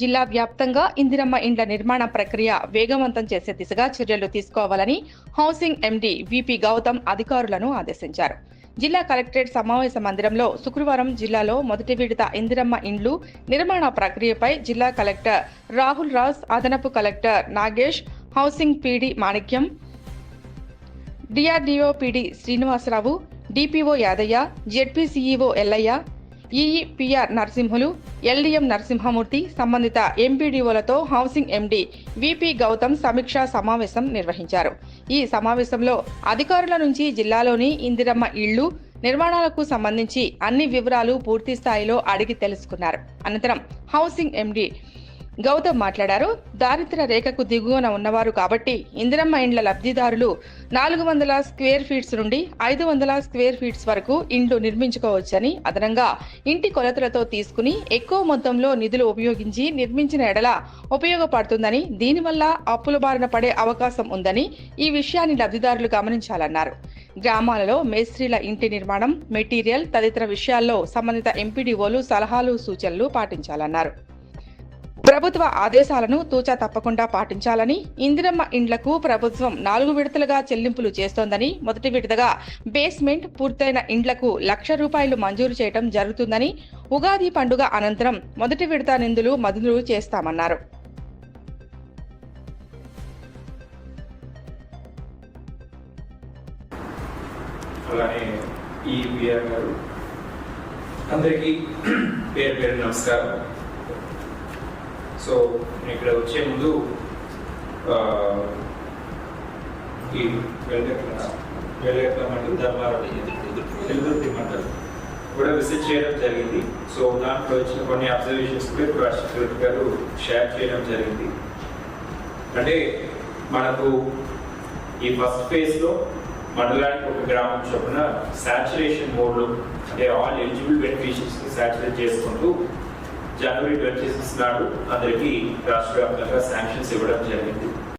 జిల్లా వ్యాప్తంగా ఇందిరమ్మ ఇండ్ల నిర్మాణ ప్రక్రియ వేగవంతం చేసే దిశగా చర్యలు తీసుకోవాలని హౌసింగ్ ఎండీ విపి గౌతమ్ అధికారులను ఆదేశించారు. జిల్లా కలెక్టరేట్ సమావేశ మందిరంలో శుక్రవారం జిల్లాలో మొదటి విడత ఇందిరమ్మ ఇండ్లు నిర్మాణ ప్రక్రియపై జిల్లా కలెక్టర్ రాహుల్ రాజ్ అదనపు collector Nagesh housing PD Manikyam DRDO PD Srinivasarao DPO Yadaiah ZP CEO Ellaiah EE PR Narasimhulu LDM Narasimhamurthy సంబంధిత ఎంపీడీఓలతో హౌసింగ్ ఎండీ విపి గౌతమ్ సమీక్షా సమావేశం నిర్వహించారు. ఈ సమావేశంలో అధికారుల నుంచి జిల్లాలోని ఇందిరమ్మ ఇళ్ళు నిర్మాణాలకు సంబంధించి అన్ని వివరాలు పూర్తి స్థాయిలో అడిగి తెలుసుకున్నారు. అనంతరం హౌసింగ్ ఎండీ గౌతమ్ మాట్లాడారు. దారిద్ర్య రేఖకు దిగువన ఉన్నవారు కాబట్టి ఇందిరమ్మ ఇండ్ల లబ్ధిదారులు నాలుగు వందల స్క్వేర్ ఫీట్స్ నుండి ఐదు వందల స్క్వేర్ ఫీట్స్ వరకు ఇండ్లు నిర్మించుకోవచ్చని అదనంగా ఇంటి కొలతలతో తీసుకుని ఎక్కువ మొత్తంలో నిధులు ఉపయోగించి నిర్మించిన ఎడల ఉపయోగపడుతుందని దీనివల్ల అప్పుల బారిన పడే అవకాశం ఉందని ఈ విషయాన్ని లబ్ధిదారులు గమనించాలన్నారు. గ్రామాలలో మేస్త్రీల ఇంటి నిర్మాణం మెటీరియల్ తదితర విషయాల్లో సంబంధిత ఎంపీడీఓలు సలహాలు సూచనలు పాటించాలన్నారు. ప్రభుత్వ ఆదేశాలను తూచా తప్పకుండా పాటించాలని ఇందిరమ్మ ఇండ్లకు ప్రభుత్వం నాలుగు విడతలుగా చెల్లింపులు చేస్తోందని మొదటి విడతగా బేస్మెంట్ పూర్తయిన ఇండ్లకు లక్ష రూపాయలు మంజూరు చేయడం జరుగుతుందని ఉగాది పండుగ అనంతరం మొదటి విడత నిందులు మదులు చేస్తామన్నారు. అందరికీ పేరు పేరు నమస్కారం. సో నేను ఇక్కడ వచ్చే ముందు ఈ వెల్గట్ల వెళ్ళగట్ల మండలం ధర్మారం తెలుగుతి కూడా విజిట్ చేయడం జరిగింది. సో దాంట్లో వచ్చిన కొన్ని అబ్జర్వేషన్స్ కూడా ఇప్పుడు రాష్ట్రపతి గారు షేర్ చేయడం జరిగింది. అంటే మనకు ఈ ఫస్ట్ ఫేజ్లో మండలానికి ఒక గ్రామం చొప్పున సాచురేషన్ మోడ్లో అంటే ఆల్ ఎలిజిబుల్ బెనిఫిషియర్స్ని సాచురేట్ చేసుకుంటూ జనవరి ట్వంటీ సిక్స్ నాడు అందరికీ రాష్ట్ర వ్యాప్తంగా శాంక్షన్స్ ఇవ్వడం జరిగింది.